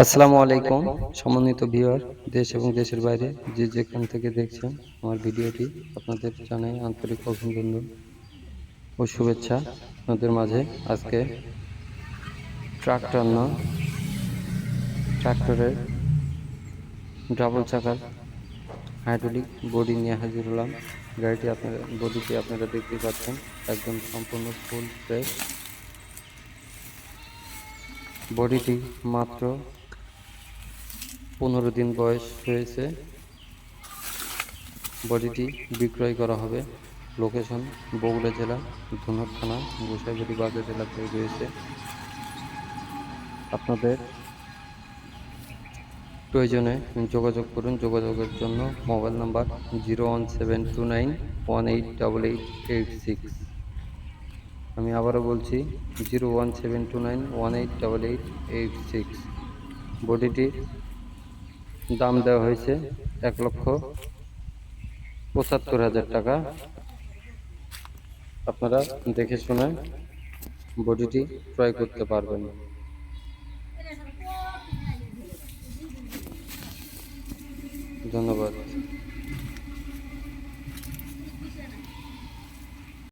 আসসালামু আলাইকুম, সম্মানিত ভিউয়ার, দেশ এবং দেশের বাইরে যে যেখান থেকে দেখছেন আমার ভিডিওটি, আপনাদের জানাই আন্তরিক অভিনন্দন ও শুভেচ্ছা। আপনাদের মাঝে আজকে ট্রাক্টর না ট্রাক্টরের ডাবল চাকার হাইড্রোলিক বডি নিয়ে হাজির হলাম। গাড়িটি আপনারা বডিটি আপনারা দেখতে পাচ্ছেন, একদম সম্পূর্ণ ফুল ফ্রেশ বডিটি মাত্র পনেরো দিন বয়স হয়েছে। বডিটি বিক্রয় করা হবে। লোকেশন বগুড়া জেলা, ধুনট থানা, গোসাইবাড়ি বাজার এলাকায় রয়েছে। আপনাদের প্রয়োজনে যোগাযোগ করুন। যোগাযোগের জন্য mobile number zero one seven two nine one eight double eight eight six. আমি আবারও বলছি, zero one seven two nine one eight double eight eight six. বডিটির দাম দেওয়া হয়েছে এক লক্ষ পঁচাত্তর হাজার টাকা। আপনারা দেখে শুনে বডিটি ক্রয় করতে পারবেন। ধন্যবাদ।